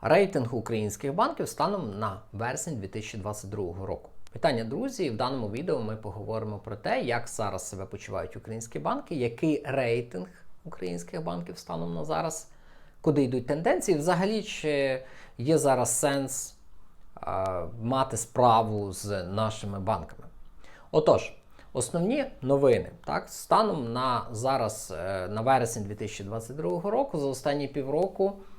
рейтинг українських банків станом на вересень 2022 року. Вітання, друзі! В даному відео ми поговоримо про те, як зараз себе почувають українські банки, який рейтинг українських банків станом на зараз, куди йдуть тенденції, взагалі, чи є зараз сенс а, мати справу з нашими банками. Отож, основні новини. Так, станом на зараз, е, на вересень 2022 року, за останні півроку е,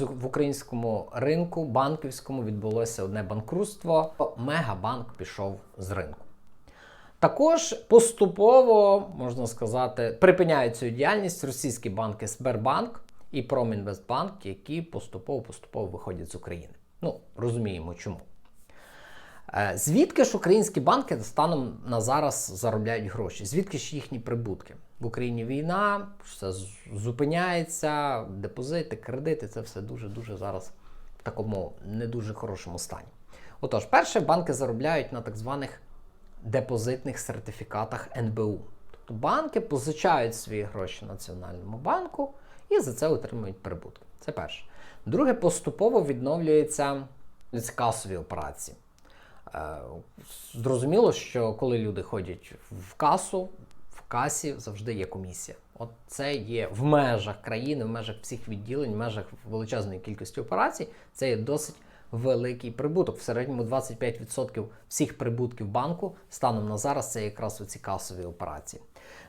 в українському ринку банківському відбулося одне банкрутство. Мегабанк пішов з ринку. Також поступово, можна сказати, припиняють цю діяльність російські банки Сбербанк і Промінвестбанк, які поступово-поступово виходять з України. Ну, розуміємо чому. Е, Звідки ж українські банки станом на зараз заробляють гроші? Звідки ж їхні прибутки? В Україні війна, все зупиняється, депозити, кредити це все дуже-дуже зараз в такому не дуже хорошому стані. Отож, перше, банки заробляють на так званих депозитних сертифікатах НБУ. Тобто банки позичають свої гроші Національному банку і за це отримують прибутки. Це перше. Друге, поступово відновлюються касові операції. Е, Зрозуміло, що коли люди ходять в касу, в касі завжди є комісія. От це є в межах країни, в межах всіх відділень, в межах величезної кількості операцій. Це є досить великий прибуток. В середньому 25% всіх прибутків банку станом на зараз це якраз оці касові операції.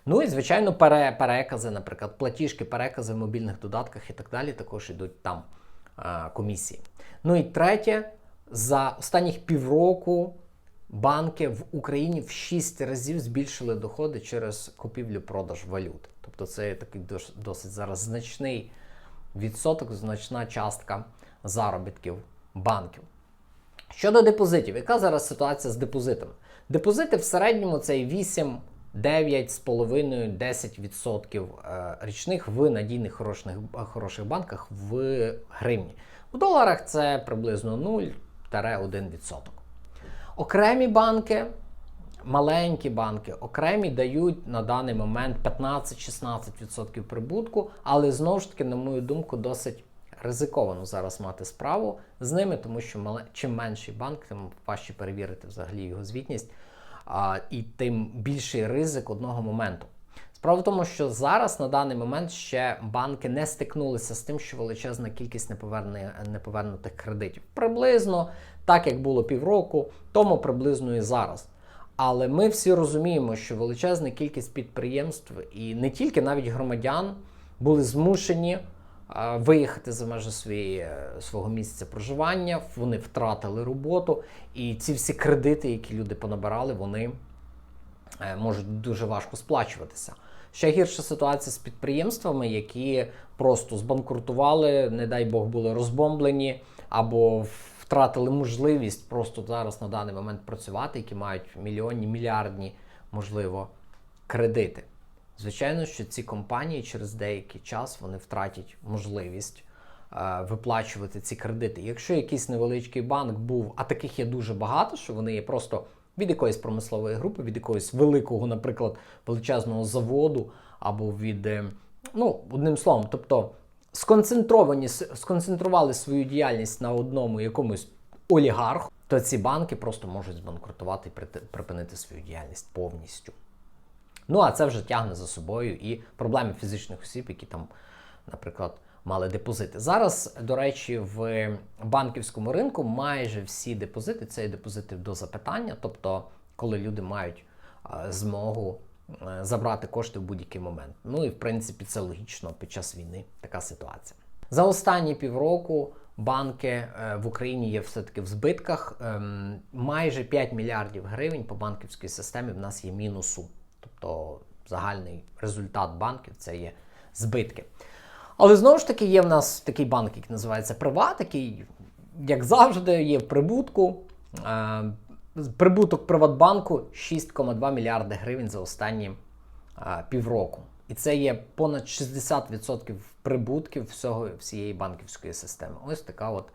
Ну і звичайно, пере- перекази, наприклад, платіжки, перекази в мобільних додатках і так далі, також йдуть там е, комісії. Ну і третє, за останніх півроку банки в Україні в 6 разів збільшили доходи через купівлю-продаж валют. Тобто це такий досить зараз значний відсоток, значна частка заробітків банків. Щодо депозитів, яка зараз ситуація з депозитами? Депозити в середньому це 8, 9,5, 10% е, річних в надійних хороших, хороших банках в гривні. В доларах це приблизно 0-1%. Окремі банки, маленькі банки, окремі дають на даний момент 15-16% прибутку, але знову ж таки, на мою думку, досить ризиковано зараз мати справу з ними, тому що чим менший банк, тим важче перевірити взагалі його звітність, а, і тим більший ризик одного моменту. Справа в тому, що зараз на даний момент ще банки не стикнулися з тим, що величезна кількість неповернутих кредитів. Приблизно так, як було півроку, тому приблизно і зараз. Але ми всі розуміємо, що величезна кількість підприємств і не тільки навіть громадян були змушені е, виїхати за межі своєї, е, свого місця проживання, вони втратили роботу, і ці всі кредити, які люди понабирали, вони можуть дуже важко сплачуватися. Ще гірша ситуація з підприємствами, які просто збанкрутували, не дай Бог, були розбомблені або втратили можливість просто зараз на даний момент працювати, які мають мільйонні, мільярдні, можливо, кредити. Звичайно, що ці компанії через деякий час вони втратять можливість е, виплачувати ці кредити. Якщо якийсь невеличкий банк був, а таких є дуже багато, що вони є просто від якоїсь промислової групи, від якогось великого, наприклад, величезного заводу, або від, е, ну, одним словом, тобто сконцентровані, сконцентрували свою діяльність на одному якомусь олігарху, то ці банки просто можуть збанкрутувати і припинити свою діяльність повністю. Ну, а це вже тягне за собою і проблеми фізичних осіб, які там, наприклад, мали депозити. Зараз, до речі, в банківському ринку майже всі депозити це депозити до запитання, тобто, коли люди мають змогу е, забрати кошти в будь-який момент. Ну і в принципі це логічно під час війни така ситуація. За останні півроку банки е, в Україні є все-таки в збитках. Ем, Майже 5 мільярдів гривень по банківській системі в нас є мінусу. Тобто загальний результат банків це є збитки. Але знову ж таки є в нас такий банк, який називається Приват, який, як завжди, є в прибутку. Е, Прибуток Приватбанку 6,2 мільярди гривень за останні е, півроку. І це є понад 60% прибутків всього, всієї банківської системи. Ось така от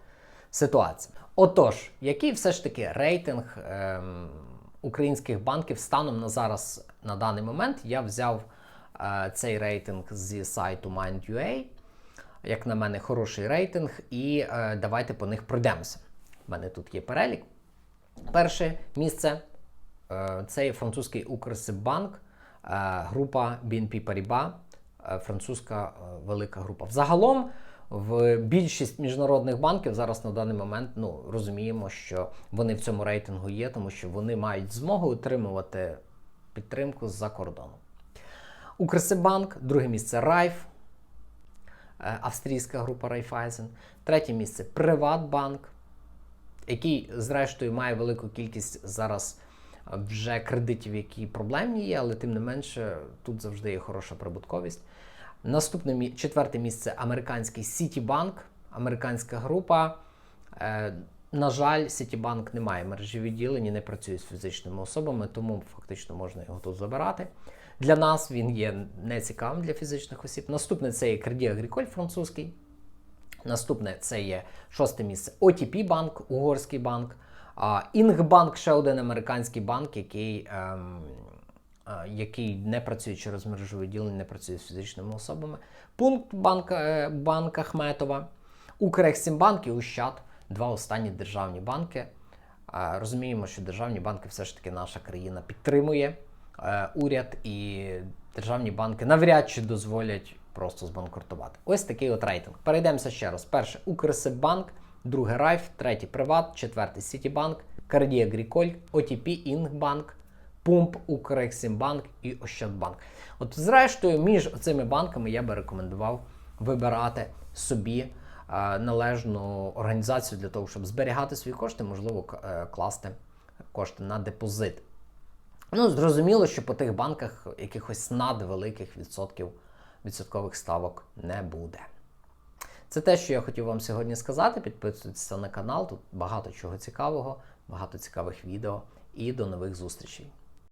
ситуація. Отож, який все ж таки рейтинг ем, українських банків станом на зараз на даний момент? Я взяв цей рейтинг зі сайту Mind.ua. як на мене, хороший рейтинг, і е, давайте по них пройдемося. У мене тут є перелік. Перше місце е, це є французький Укрсиббанк, е, група BNP Paribas, е, французька е, велика група. Взагалом, в більшість міжнародних банків зараз на даний момент ну, розуміємо, що вони в цьому рейтингу є, тому що вони мають змогу отримувати підтримку з-за кордону. Укрсибанк, друге місце Райф, е, австрійська група Райфайзен, третє місце Приватбанк, який, зрештою, має велику кількість зараз е, вже кредитів, які проблемні є, але тим не менше тут завжди є хороша прибутковість. Наступне четверте місце американський Citibank, американська група. Е, на жаль, Citibank не має мережі відділень і не працює з фізичними особами, тому фактично можна його тут забирати. Для нас він є нецікавим для фізичних осіб. Наступне це є Credit французький. Наступне це є шосте місце OTP банк, угорський банк. Інгбанк ще один американський банк, який, ем, е, який не працює через мережу відділень, не працює з фізичними особами. Пункт банк, е, банк Ахметова, Укрексімбанк і Ощад два останні державні банки. Розуміємо, що державні банки все ж таки наша країна підтримує уряд, і державні банки навряд чи дозволять просто збанкрутувати. Ось такий от рейтинг. Перейдемося ще раз. Перше Укрсиббанк, друге Райф, третє Приват, четвертий Сітібанк, Карді Агріколь, ОТП, Інгбанк, Пумп, Укрексімбанк і Ощадбанк. От, зрештою, між цими банками я би рекомендував вибирати собі е, належну організацію для того, щоб зберігати свої кошти, можливо, е, класти кошти на депозит. Ну, зрозуміло, що по тих банках якихось надвеликих відсотків відсоткових ставок не буде. Це те, що я хотів вам сьогодні сказати. Підписуйтесь на канал, тут багато чого цікавого, багато цікавих відео і до нових зустрічей.